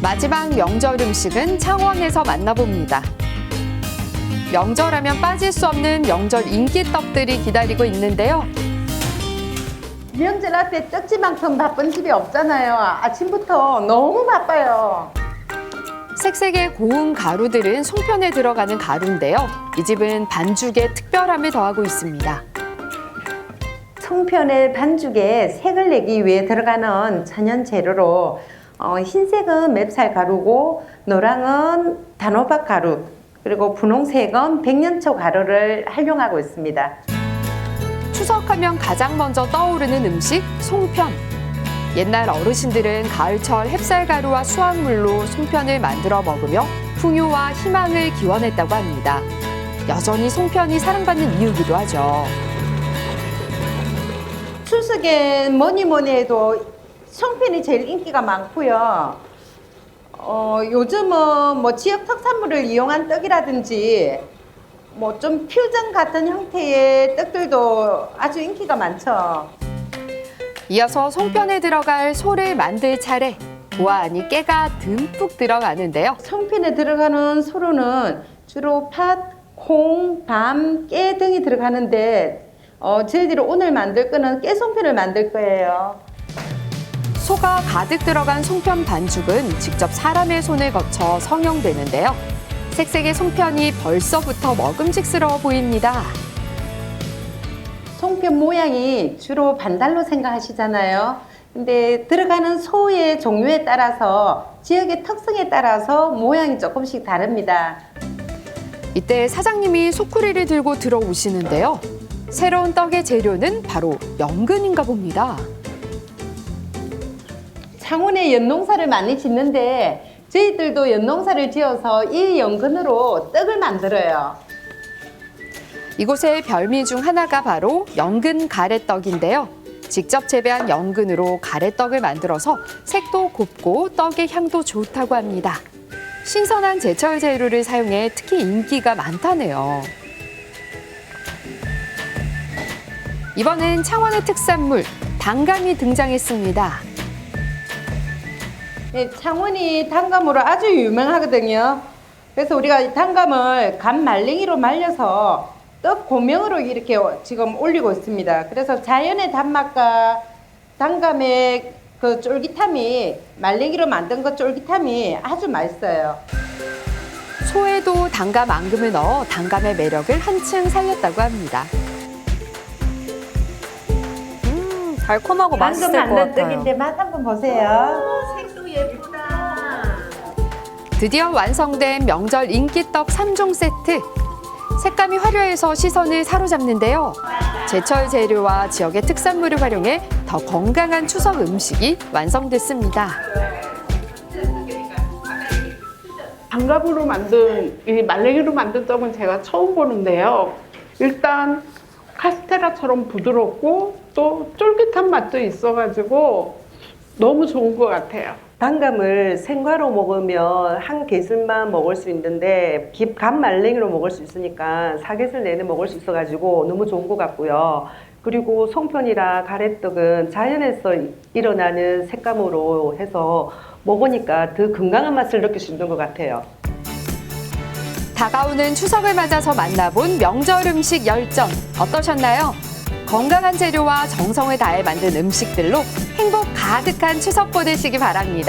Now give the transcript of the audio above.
마지막 명절 음식은 창원에서 만나봅니다. 명절하면 빠질 수 없는 명절 인기 떡들이 기다리고 있는데요. 명절 앞에 떡지만큼 바쁜 집이 없잖아요. 아침부터 너무 바빠요. 색색의 고운 가루들은 송편에 들어가는 가루인데요. 이 집은 반죽에 특별함을 더하고 있습니다. 송편의 반죽에 색을 내기 위해 들어가는 천연 재료로 어, 흰색은 맵쌀 가루고 노랑은 단호박 가루 그리고 분홍색은 백년초 가루를 활용하고 있습니다. 추석하면 가장 먼저 떠오르는 음식 송편. 옛날 어르신들은 가을철 햅쌀가루와 수확물로 송편을 만들어 먹으며 풍요와 희망을 기원했다고 합니다. 여전히 송편이 사랑받는 이유기도 하죠. 추석에 뭐니 뭐니 해도 송편이 제일 인기가 많고요. 어, 요즘은 뭐 지역 특산물을 이용한 떡이라든지 뭐 좀 퓨전 같은 형태의 떡들도 아주 인기가 많죠. 이어서 송편에 들어갈 소를 만들 차례. 보아하니 깨가 듬뿍 들어가는데요. 송편에 들어가는 소로는 주로 팥, 콩, 밤, 깨 등이 들어가는데 어, 저희들이 오늘 만들 거는 깨송편을 만들 거예요. 소가 가득 들어간 송편 반죽은 직접 사람의 손을 거쳐 성형되는데요. 색색의 송편이 벌써부터 먹음직스러워 보입니다. 송편 모양이 주로 반달로 생각하시잖아요. 근데 들어가는 소의 종류에 따라서 지역의 특성에 따라서 모양이 조금씩 다릅니다. 이때 사장님이 소쿠리를 들고 들어오시는데요. 새로운 떡의 재료는 바로 연근인가 봅니다. 창원에 연농사를 많이 짓는데 저희들도 연농사를 지어서 이 연근으로 떡을 만들어요. 이곳의 별미 중 하나가 바로 연근 가래떡인데요. 직접 재배한 연근으로 가래떡을 만들어서 색도 곱고 떡의 향도 좋다고 합니다. 신선한 제철 재료를 사용해 특히 인기가 많다네요. 이번엔 창원의 특산물 당감이 등장했습니다. 네, 창원이 단감으로 아주 유명하거든요. 그래서 우리가 이 단감을 감 말랭이로 말려서 떡 고명으로 이렇게 지금 올리고 있습니다. 그래서 자연의 단맛과 단감의 그 쫄깃함이 말랭이로 만든 그 쫄깃함이 아주 맛있어요. 소에도 당감 앙금을 넣어 당감의 매력을 한층 살렸다고 합니다. 음, 달콤하고 맛있을 방금 것 만든 같아요. 떡인데 맛 한번 보세요. 드디어 완성된 명절 인기떡 3종 세트. 색감이 화려해서 시선을 사로잡는데요. 제철 재료와 지역의 특산물을 활용해 더 건강한 추석 음식이 완성됐습니다. 장갑으로 만든 이 말랭이로 만든 떡은 제가 처음 보는데요. 일단 카스테라처럼 부드럽고 또 쫄깃한 맛도 있어가지고 너무 좋은 것 같아요. 단감을 생과로 먹으면 한 개술만 먹을 수 있는데 감 말랭이로 먹을 수 있으니까 사개술 내내 먹을 수 있어가지고 너무 좋은 것 같고요. 그리고 송편이라 가래떡은 자연에서 일어나는 색감으로 해서 먹으니까 더 건강한 맛을 느낄 수 있는 것 같아요. 다가오는 추석을 맞아서 만나본 명절 음식 열전 어떠셨나요? 건강한 재료와 정성을 다해 만든 음식들로 행복 가득한 추석 보내시기 바랍니다.